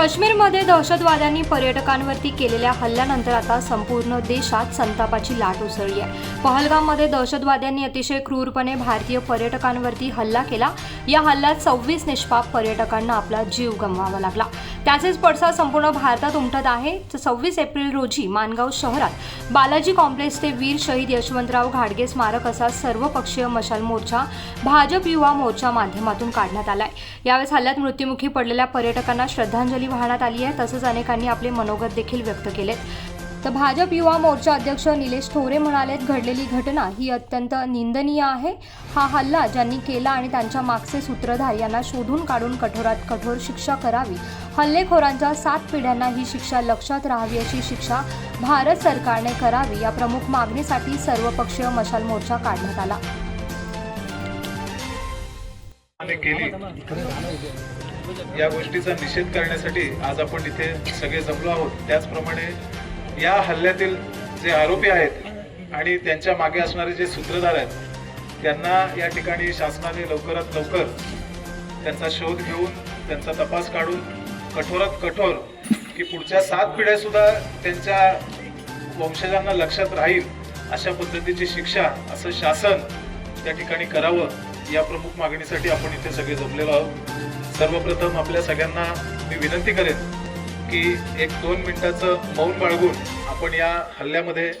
काश्मीरमध्ये दहशतवाद्यांनी पर्यटकांवरती केलेल्या हल्ल्यानंतर आता संपूर्ण देशात संतापाची लाट उसळली आहे. पहलगाममध्ये दहशतवाद्यांनी अतिशय क्रूरपणे भारतीय पर्यटकांवरती हल्ला केला. या हल्ल्यात सव्वीस निष्पाप पर्यटकांना आपला जीव गमवावा लागला. त्याचेच पडसाद संपूर्ण भारतात उमटत आहे. तर सव्वीस एप्रिल रोजी मानगाव शहरात बालाजी कॉम्प्लेक्स ते वीर शहीद यशवंतराव घाडगे स्मारक असा सर्वपक्षीय मशाल मोर्चा भाजप युवा मोर्चा माध्यमातून काढण्यात आलाय. यावेळेस हल्ल्यात मृत्युमुखी पडलेल्या पर्यटकांना श्रद्धांजली वाहण्यात आली आहे. तसंच अनेकांनी आपले मनोगत देखील व्यक्त केलेत. तर भाजप युवा मोर्चा अध्यक्ष निलेश थोरे म्हणालेत घडलेली घटना ही अत्यंत निंदनीय आहे. हा हल्ला ज्यांनी केला आणि त्यांच्या मागचे सूत्रधार यांना शोधून काढून कठोरात कठोर शिक्षा करावी. हल्लेखोरांच्या सात पिढ्यांना ही शिक्षा लक्षात राहावी अशी शिक्षा भारत सरकारने करावी या प्रमुख मागणीसाठी सर्वपक्षीय मशाल मोर्चा काढण्यात आला. या गोष्टीचा निषेध करण्यासाठी आज आपण इथे सगळे जमलो आहोत. त्याचप्रमाणे या हल्ल्यातील जे आरोपी आहेत आणि त्यांच्या मागे असणारे जे सूत्रधार आहेत त्यांना या ठिकाणी शासनाने लवकरात लवकर त्यांचा शोध घेऊन त्यांचा तपास काढून कठोरात कठोर की पुढच्या सात पिढ्या सुद्धा त्यांच्या वंशजांना लक्षात राहील अशा पद्धतीची शिक्षा असं शासन त्या ठिकाणी करावं या प्रमुख मागणीसाठी आपण इथे सगळे जमलेलो आहोत. सर्वप्रथम आपल्या सगळ्यांना मी विनंती करेन की एक दोन मिनिटाचं मौन बाळगून आपण या हल्ल्यामध्ये